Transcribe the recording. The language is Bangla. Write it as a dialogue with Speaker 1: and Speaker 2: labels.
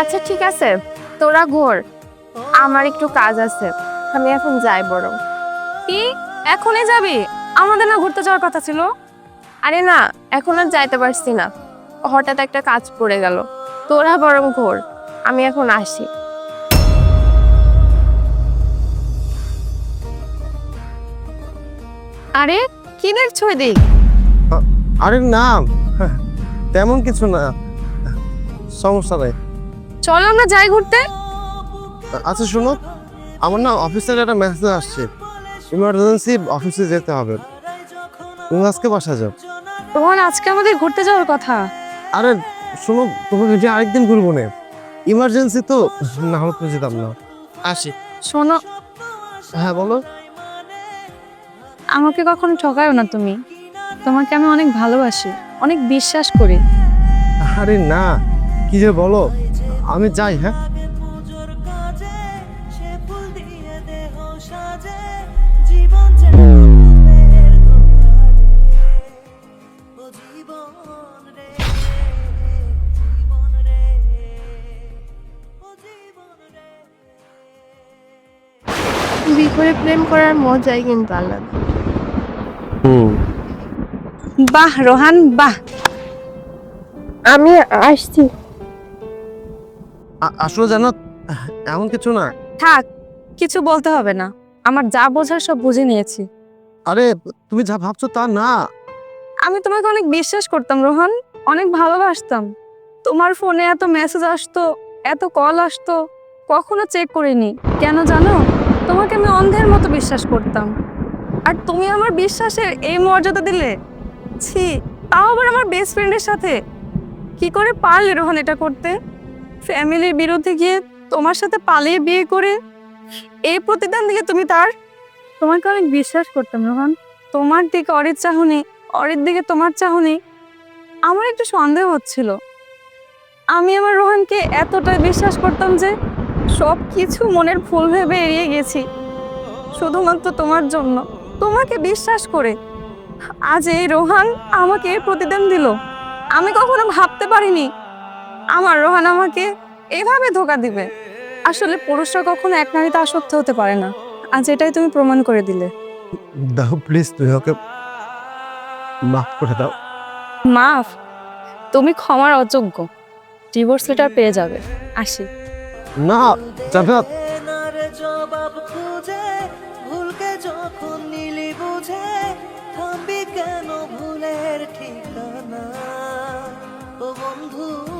Speaker 1: আচ্ছা ঠিক আছে। তোরা ঘোর। আমার একটু কাজ আছে। আমি এখন যাই বরং।
Speaker 2: কি? এখনই যাবি? আমাদের না ঘুরতে যাওয়ার কথা ছিল?
Speaker 1: আরে না এখন আর যাইতে পারছি না। হঠাৎ একটা কাজ পড়ে গেল। তোরা বরং ঘোর। আমি এখন আসি।
Speaker 2: আরে কি দেখছ এদিক?
Speaker 3: আরে না তেমন কিছু না। সমস্যা নাই।
Speaker 2: চল আমরা যাই ঘুরতে।
Speaker 3: আচ্ছা শোনো। আমার না অফিসের একটা মেসেজ আসছে। ইমার্জেন্সি অফিসে যেতে হবে। তুমি আজকে বাসা যাও।
Speaker 2: রোহন আজকে আমাদের ঘুরতে যাওয়ার কথা।
Speaker 3: আরে শোনো তোমাকে যে আরেকদিন ঘুরবো না। ইমার্জেন্সি তো না হলে তো যেতাম না। আসি।
Speaker 2: শোনো।
Speaker 3: হ্যাঁ বলো।
Speaker 2: আমাকে কখনো ঠকায়ও না তুমি। তোমাকে আমি অনেক ভালোবাসি অনেক বিশ্বাস করি।
Speaker 3: আরে না কি যে বলো। আমি যাই হ্যাঁ।
Speaker 1: বিয়ে করে প্রেম করার মজাই কিন্তু আলাদা।
Speaker 2: বাহ রোহান বাহ।
Speaker 1: আমি আসছি।
Speaker 3: আসলে জানো এমন কিছু না।
Speaker 2: থাক কিছু বলতে হবে না। আমার যা বোঝার সব বুঝে নিয়েছি।
Speaker 3: আরে তুমি যা ভাবছ তা না।
Speaker 2: আমি তোমাকে অনেক বিশ্বাস করতাম রোহান। অনেক ভালোবাসতাম। তোমার ফোনে এত মেসেজ আসতো এত কল আসতো কখনো চেক করিনি। কেন জানো? তোমাকে আমি অন্ধের মতো বিশ্বাস করতাম। আর তুমি আমার বিশ্বাসের এই মর্যাদা দিলে? ছি তাও আবার আমার বেস্ট ফ্রেন্ডের সাথে? কি করে পারলে রোহন এটা করতে? ফ্যামিলির বিরুদ্ধে গিয়ে তোমার সাথে পালিয়ে বিয়ে করে এই প্রতিদান দিলে তুমি তার তোমাকে অনেক বিশ্বাস করতাম, রোহন। তোমার দিকে অরিত চাহনি অরের দিকে তোমার চাহনি, আমার একটু সন্দেহ হচ্ছিল। আমি আমার রোহানকে এতটাই বিশ্বাস করতাম যে সব কিছু মনের ফুল ভেবে এড়িয়ে গেছি, শুধুমাত্র তোমার জন্য। তোমাকে বিশ্বাস করে আজ এই রোহান আমাকে প্রতিদান দিল। আমি কখনো ভাবতে পারিনি আমার রোহান আমাকে এভাবে ধোকা দিবে? আসলে পুরুষরা কখনো এক নারীতে আসক্ত হতে পারে না। আজ এটাই তুমি প্রমাণ করে দিলে।
Speaker 3: দাও প্লিজ তুই ওকে মাফ করে দাও।
Speaker 2: মাফ? তুমি ক্ষমার অযোগ্য। ডিভোর্স লেটার পেয়ে যাবে। আসি।
Speaker 3: না জান্নাত
Speaker 4: এনার জবাব খুঁজে ভুলকে যখন নিলি বুঝে থামবি কেন ভুলের ঠিকানা? ও বন্ধু